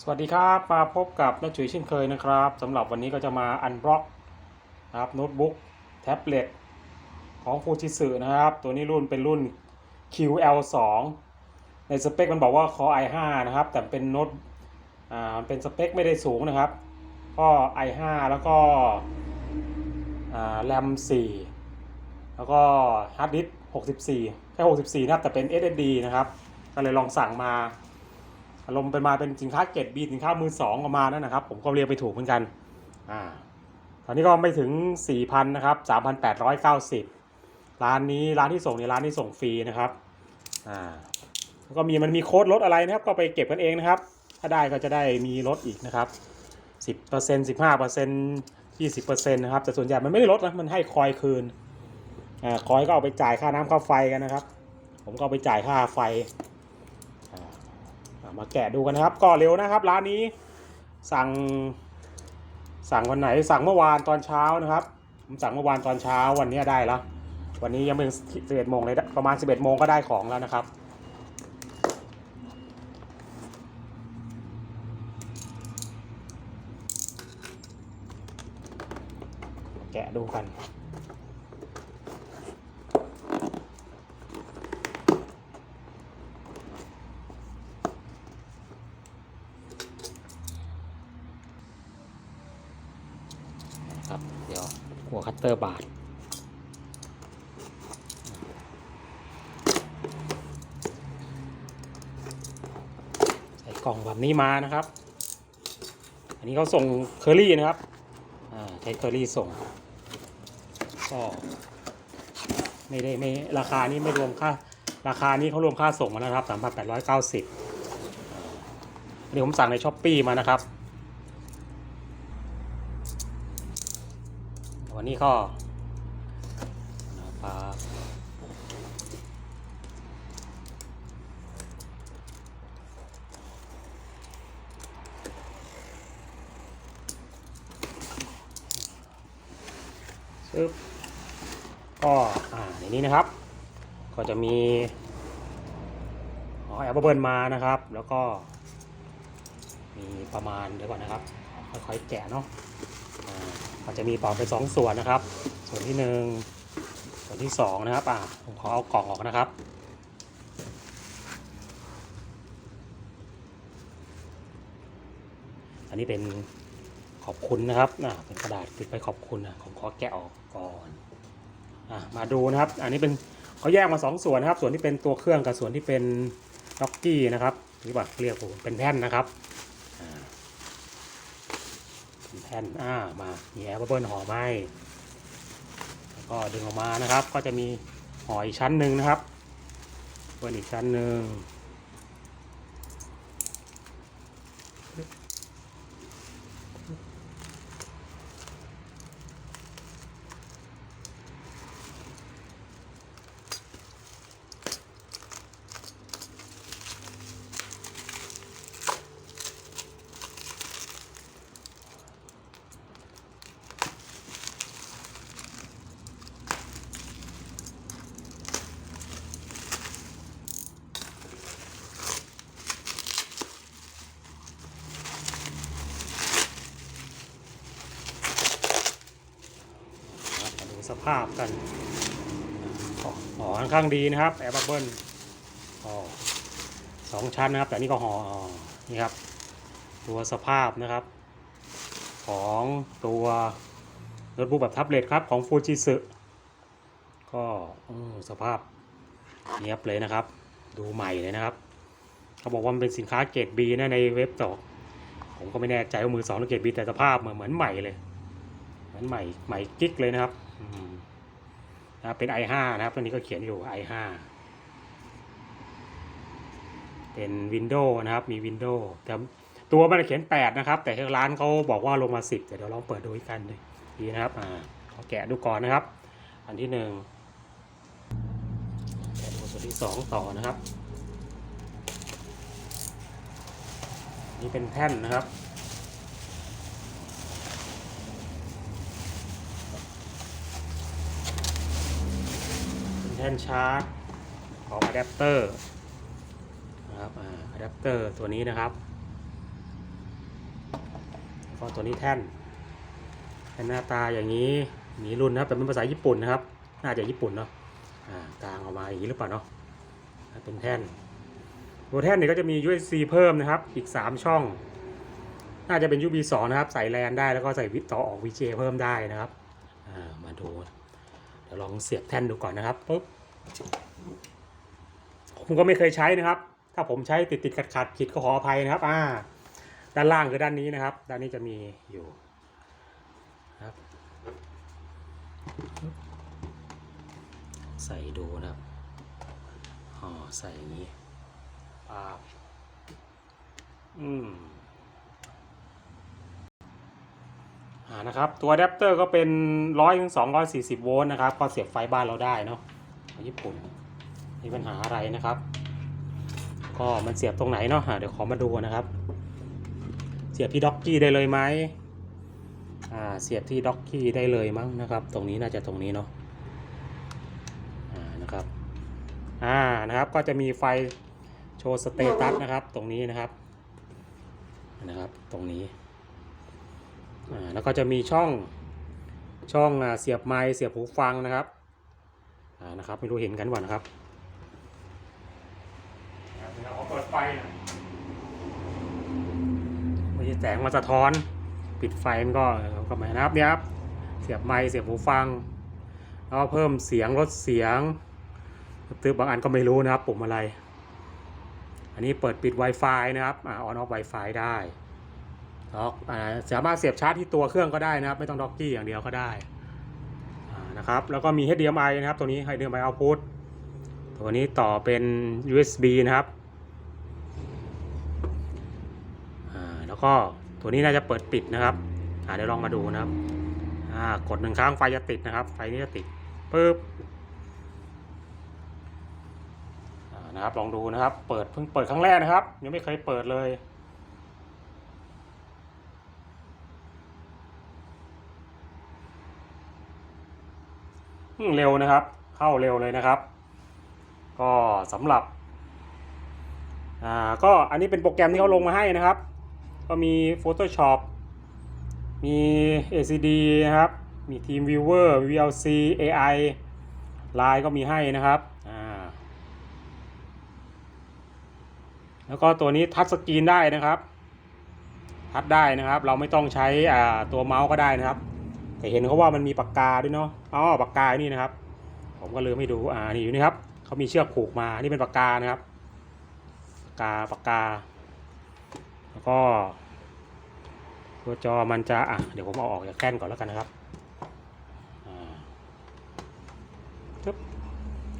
สวัสดีครับมาพบกับน้าจุ๋ยเช่นเคยนะครับสำหรับวันนี้ก็จะมาอันบล็อกนะครับโน้ตบุ๊กแท็บเล็ตของฟูจิสึนะครับ ตัวนี้รุ่นเป็นรุ่น QL2 ในสเปคมันบอกว่า Core i5 นะครับ แต่เป็นโน้ตอ่าเป็นสเปคไม่ได้สูงนะครับ ก็ i5 แล้วก็อ่าแรม4 แล้วก็ฮาร์ดดิสก์64แค่64นะครับแต่เป็น SSD นะครับ ก็เลยลองสั่งมา อารมณ์เป็นมาเป็นสินค้าเกรดบีสินค้ามือสองออกมานั่นนะครับ ผมก็เรียกไปถูกเหมือนกันอ่าตอนนี้ก็ไม่ถึง 4,000นะครับ3,890 ร้านนี้ร้านที่ส่งในร้านที่ส่งฟรีนะครับอ่าแล้วก็มีมันมีโค้ดลดอะไรนะครับ ก็ไปเก็บกันเองนะครับ ถ้าได้ก็จะได้มีลดอีกนะครับ 10% 15% 20%นะครับ แต่ส่วนใหญ่มันไม่ได้ลดนะมันให้คอยคืนอ่าคอยก็เอาไปจ่ายค่าน้ำค่าไฟกันนะครับ ผมก็ไปจ่ายค่าไฟ มาแกะดูกันนะครับก็เร็วนะครับ ร้านนี้สั่ง สั่งวันไหนสั่งเมื่อวานตอนเช้านะครับผมสั่งเมื่อวานตอนเช้าวันนี้ได้แล้ว วันนี้ยังไม่สิบเอ็ดโมงเลยประมาณสิบเอ็ดโมงก็ได้ของแล้วนะครับแกะดูกัน ครับ เดี๋ยว หัวคัตเตอร์บาดใส่กล่องแบบนี้มานะครับ อันนี้เขาส่งเคอรี่นะครับใช้เคอรี่ส่งก็ไม่ได้ไม่ราคานี้ไม่รวมค่าราคานี้เขารวมค่าส่งมานะครับ3,890อันนี้ผมสั่งในช้อปปีมานะครับ นนี้ก็นะครับซึบก็อ่าในนี้นะครับ ก็จะมีอ๋อแอปเปิลมานะครับ แล้วก็มีประมาณเดี๋ยวก่อนนะครับ ค่อยๆแกะเนาะ อามันจะมีปอกเป็นสองส่วนนะครับ ส่วนที่หนึ่งส่วนที่สองนะครับอ่าผมขอเอากล่องออกนะครับอันนี้เป็นขอบคุณนะครับอ่าเป็นกระดาษติดไปขอบคุณนะผมขอแกะออกก่อนอ่ามาดูนะครับ อันนี้เป็นเขาแยกมาสองส่วนนะครับ ส่วนที่เป็นตัวเครื่องกับส่วนที่เป็นล็อกกี้นะครับหรือว่าเรียกผมเป็นแท่นนะครับ แผ่นอ่ามามีแอปเปิลห่อไหมแล้วก็ดึงออกมานะครับ ก็จะมีห่ออีกชั้นหนึ่งนะครับเปิลอีกชั้นหนึ่ง ภาพกันห่อค่อนข้างดีนะครับแอปเปิลสองชั้นนะครับ แต่นี่ก็ห่ออนี่ครับ ตัวสภาพนะครับ ของตัวโน้ตบุ๊กแบบแท็บเล็ตครับของฟูจิสึก็สภาพเนียบเลยนะครับ ดูใหม่เลยนะครับเขาบอกว่ามันเป็นสินค้าเกรดบีนะในเว็บต่อผมก็ไม่แน่ใจว่ามือสองหรือเกรดบีแต่สภาพเหมือนเหมือนใหม่เลย เหมือนใหม่ใหม่กิ๊กเลยนะครับ นะเป็น i5 นะครับตัวนี้ก็เขียนอยู่ i5 เป็น Windows นะครับ มี Windows แต่ตัวมันเขียน 8 นะครับ แต่ทางร้านเขาบอกว่าลงมา 10 เดี๋ยวลองเปิดดูอีกกันดูดีนะครับอ่าขอแกะดูก่อนนะครับ อันที่หนึ่งแกะดูส่วนที่สองต่อนะครับ นี่เป็นแท่นนะครับ เป็นแท่นชาร์จของอะแดปเตอร์นะครับอะแดปเตอร์ตัวนี้นะครับก็ตัวนี้แท่นเป็นหน้าตาอย่างนี้มีรุ่นนะครับแต่เป็นภาษาญี่ปุ่นนะครับ น่าจะญี่ปุ่นเนาะอ่ากลางออกมาอย่างนี้หรือเปล่าเนาะเป็นแท่นตัวแท่นเนี่ยก็จะมี USB เพิ่มนะครับ อีก 3 ช่อง น่าจะเป็น USB 2 นะครับ ใส่แลนได้แล้วก็ใส่วิต่อออก VJ เพิ่มได้นะครับ มาดู ดี๋ยวลองเสียบแท่นดูก่อนนะครับปุ๊บผมก็ไม่เคยใช้นะครับ ถ้าผมใช้ติดติดขัดขัดผิดก็ขออภัยนะครับ อ่า ด้านล่างคือด้านนี้นะครับ ด้านนี้จะมีอยู่ครับใส่ดูนะครับอ๋อใส่อย่างนี้ปาบอืม อ่านะครับตัวอะแดปเตอร์ก็เป็นร้อยถึงสองร้อยสี่สิบโวลต์นะครับก็เสียบไฟบ้านเราได้เนาะของญี่ปุ่นมีปัญหาอะไรนะครับ ก็มันเสียบตรงไหนเนาะอ่าเดี๋ยวขอมาดูนะครับ เสียบที่ด็อกกี้ได้เลยไหมอ่าเสียบที่ด็อกกี้ได้เลยมั้งนะครับ ตรงนี้น่าจะตรงนี้เนาะอ่านะครับอ่านะครับก็จะมีไฟโชว์สเตตัสนะครับ ตรงนี้นะครับนะครับ ตรงนี้ แล้วก็จะมีช่องช่องอ่าเสียบไมค์เสียบหูฟังนะครับอ่านะครับไม่รู้เห็นกันว่านะครับเราขอเปิดไฟหน่อยไม่ใช่แสงมาสะท้อนปิดไฟมันก็ก็ไม่นะครับเนี่ยครับเสียบไมค์เสียบหูฟังแล้วก็เพิ่มเสียงลดเสียงตืบบางอันก็ไม่รู้นะครับปุ่มอะไร อันนี้เปิดปิด Wi-Fi นะครับอ่าออนออฟ Wi-Fi ได้ ล็อกสามารถเสียบชาร์จที่ตัวเครื่องก็ได้นะครับ ไม่ต้องด็อกกี้อย่างเดียวก็ได้นะครับแล้วก็มี HDMI นะครับ ตัวนี้ HDMI output ตัวนี้ต่อเป็น USB นะครับแล้วก็ตัวนี้น่าจะเปิดปิดนะครับเดี๋ยวลองมาดูนะครับกดหนึ่งครั้งไฟจะติดนะครับ ไฟนี้จะติดปึ๊บนะครับลองดูนะครับ เปิดเพิ่งเปิดครั้งแรกนะครับ ยังไม่เคยเปิดเลย เร็วนะครับ เข้าเร็วเลยนะครับ ก็สำหรับอ่าก็อันนี้เป็นโปรแกรมที่เขาลงมาให้นะครับ ก็มี Photoshop มี ACD นะครับ มี Team Viewer VLC AI Line ก็มีให้นะครับอ่าแล้วก็ตัวนี้ทัชสกรีนได้นะครับ ทัชได้นะครับ เราไม่ต้องใช้อ่าตัวเมาส์ก็ได้นะครับ แต่เห็นเขาว่ามันมีปากกาด้วยเนาะอ๋อปากกานี่นะครับ ผมก็ลืมให้ดูอ่านี่อยู่นี่ครับเขามีเชือกผูกมานี่เป็นปากกานะครับปากกาปากกา แล้วก็ตัวจอมันจะอะเดี๋ยวผมเอาออกจากแท่นก่อนแล้วกันนะครับอ่าปึ๊บ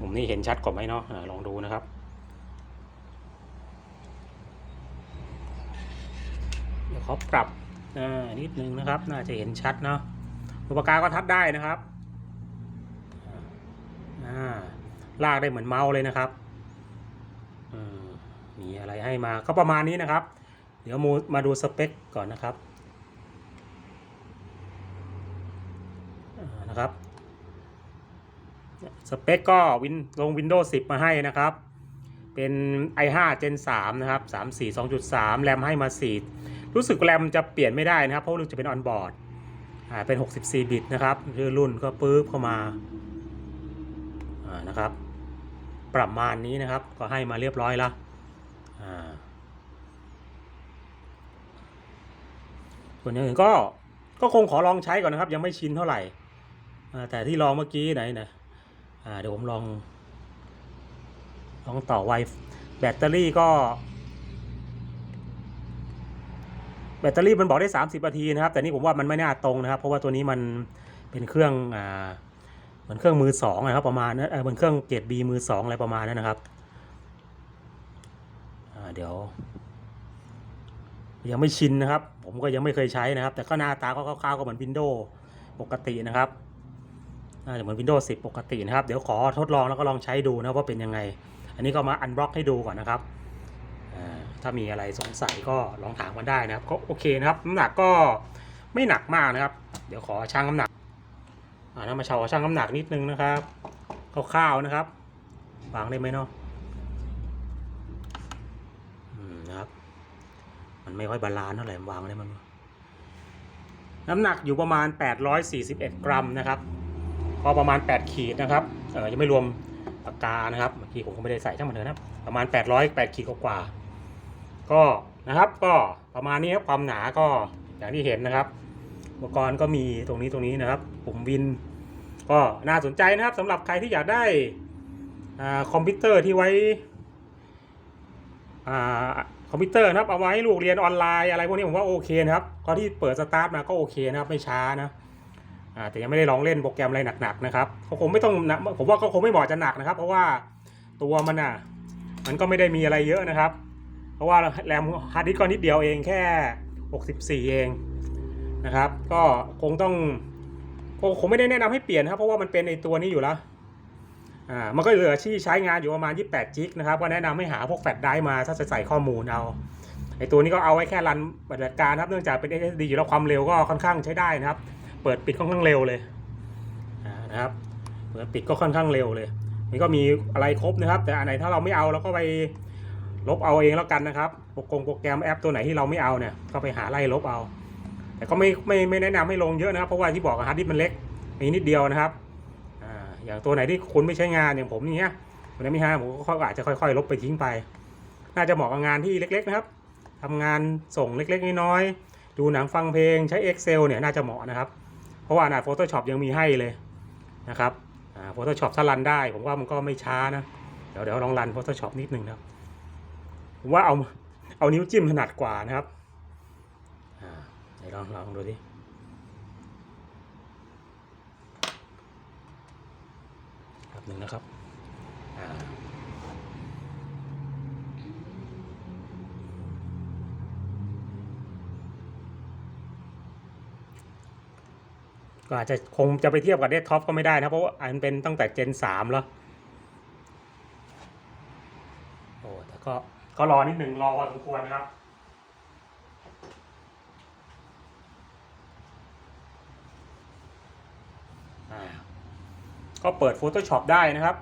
มุมนี้เห็นชัดกว่าไหมเนาะอ่าลองดูนะครับเดี๋ยวเขาปรับอ่านิดนึงนะครับ น่าจะเห็นชัดเนาะ ตัวปากกาก็ทัดได้นะครับลากได้เหมือนเมาส์เลยนะครับมีอะไรให้มาก็ประมาณนี้นะครับ เดี๋ยวมูมาดูสเปคก่อนนะครับนะครับ สเปคก็วินลง Windows 10 มาให้นะครับ เป็น i5 Gen 3 นะครับ 34 2.3 แรมให้มา 4 รู้สึกแรมจะเปลี่ยนไม่ได้นะครับ เพราะรู้จะเป็นออนบอร์ด เป็น 64 บิตนะครับคือรุ่นก็ปึ๊บเข้ามาอ่านะครับ ประมาณนี้นะครับ ก็ให้มาเรียบร้อยล้วอ่าส่วนอย่างอื่นก็ก็คงขอลองใช้ก่อนนะครับ ยังไม่ชินเท่าไหร่แต่ที่ลองเมื่อกี้ไหนนะอ่าเดี๋ยวผมลองลองต่อไวแบตเตอรี่ก็ แบ ตเตอรี่มันบอกได้ 30นาทีนะครับ แต่นี่ผมว่ามันไม่น่าตรงนะครับ เพราะว่าตัวนี้มันเป็นเครื่องอ่าเหมือนเครื่องมือสองนะครับ ประมาณนั้นเออเหมือนเครื่องเกรดบีมือสองอะไรประมาณนั้นนะครับเดี๋ยว ยังไม่ชินนะครับ ผมก็ยังไม่เคยใช้นะครับ แต่ก็หน้าตาก็คร่าวๆก็เหมือน Windows ปกตินะครับน่าจะเหมือน Windows 10 ปกตินะครับ เดี๋ยวขอทดลองแล้วก็ลองใช้ดูนะว่าเป็นยังไง อันนี้ก็มาอันบล็อกให้ดูก่อนนะครับ ถ้ามีอะไรสงสัยก็ลองถามกันได้นะครับก็โอเคนะครับน้ำหนักก็ไม่หนักมากนะครับ เดี๋ยวขอชั่งน้ำหนักอ่านะมาชาชั่งน้ำหนักนิดนึงนะครับคร่าวๆนะครับวางได้ไหมเนาะอืมนะครับ มันไม่ค่อยบาลานซ์เท่าไหร่วางได้มันน้ำหนักอยู่ประมาณ 841 กรัมนะครับก็ประมาณ 8 ขีดนะครับเออยังไม่รวมปากกานะครับเมื่อกี้ผมก็ไม่ได้ใส่ช่างมันเถอะนะประมาณ 808ขีดกว่า ก็นะครับก็ประมาณนี้ครับความหนาก็อย่างที่เห็นนะครับ อุปกรณ์ก็มีตรงนี้ตรงนี้นะครับปุ่มวิน ก็น่าสนใจนะครับสำหรับใครที่อยากได้คอมพิวเตอร์ที่ไว้คอมพิวเตอร์นะครับเอาไว้ให้ลูกเรียนออนไลน์อะไรพวกนี้ผมว่าโอเคนะครับก็ที่เปิดสตาร์ทมาก็โอเคนะครับไม่ช้านะแต่ยังไม่ได้ลองเล่นโปรแกรมอะไรหนักๆนะครับก็คงไม่ต้องผมว่าก็คงไม่เหมาะจะหนักนะครับ เพราะว่าตัวมันอะมันก็ไม่ได้มีอะไรเยอะนะครับ เพราะว่าแรมฮาร์ดดิสก์ก็นิดเดียวเองแค่ 64 เองนะครับ ก็คงต้องคงไม่ได้แนะนำให้เปลี่ยนนะครับเพราะว่ามันเป็นในตัวนี้อยู่แล้วอ่ามันก็เหลือที่ใช้งานอยู่ประมาณ 28 จิกนะครับ ก็แนะนำให้หาพวกแฟลชไดรฟ์มาถ้าจะใส่ข้อมูลเอาไอตัวนี้ก็เอาไว้แค่รันปฏิบัติการครับเนื่องจากเป็น SSD อยู่แล้วความเร็วก็ค่อนข้างใช้ได้นะครับ เปิดปิดค่อนข้างเร็วเลยอ่านะครับเปิดปิดก็ค่อนข้างเร็วเลยนี่ก็มีอะไรครบนะครับ แต่อันไหนถ้าเราไม่เอาเราก็ไป ลบเอาเองแล้วกันนะครับโปรโปรแกรมแอปตัวไหนที่เราไม่เอาเนี่ยก็ไปหาไล่ลบเอา แต่ก็ไม่ไม่ไม่แนะนำให้ลงเยอะนะครับเพราะว่าที่บอกฮาร์ดดิสก์มันเล็กมีนิดเดียวนะครับอ่าอย่างตัวไหนที่คุณไม่ใช้งานอย่างผมอย่เงี้ยวันนี้ไม่ห้าผมก็อาจจะค่อยๆ ลบไปทิ้งไป น่าจะเหมาะกับงานที่เล็กๆนะครับทำงานส่งเล็กๆน้อยๆดูหนังฟังเพลงใช้ Excel เนี่ยน่าจะเหมาะนะครับ เพราะว่าขนาด Photoshop ยังมีให้เลยนะครับอ่า Photoshop ถ้ารันได้ ผมว่ามันก็ไม่ช้านะ เดี๋ยวเดี๋ยวลองรัน Photoshop นิดนึงนะครับ ผมว่าเอาเอานิ้วจิ้มถนัดกว่านะครับอไหนลองลองดูดิครับหนึ่งนะครับอาก็อาจจะคงจะไปเทียบกับเดสก์ท็อปก็ไม่ได้นะ เพราะว่าอันเป็นตั้งแต่เจนสามแล้ว โอ้แต่ก็ ก็รอนิดหนึ่งรอพอสมควรนะครับ ก็เปิด Photoshop ได้นะครับ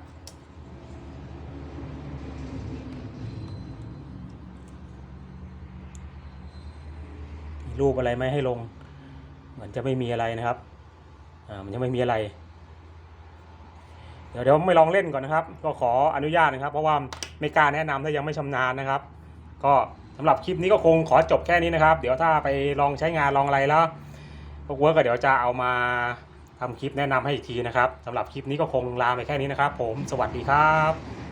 รูปอะไรไหมให้ลง เหมือนจะไม่มีอะไรนะครับ อ่า มันยังไม่มีอะไร เดี๋ยวเดี๋ยวไม่ลองเล่นก่อนนะครับ ก็ขออนุญาตนะครับ เพราะว่าไม่กล้าแนะนำถ้ายังไม่ชำนาญนะครับ ก็สำหรับคลิปนี้ก็คงขอจบแค่นี้นะครับ เดี๋ยวถ้าไปลองใช้งานลองอะไรแล้วพวกเวิร์กก็เดี๋ยวจะเอามาทำคลิปแนะนำให้อีกทีนะครับสำหรับคลิปนี้ก็คงลาไปแค่นี้นะครับ ผมสวัสดีครับ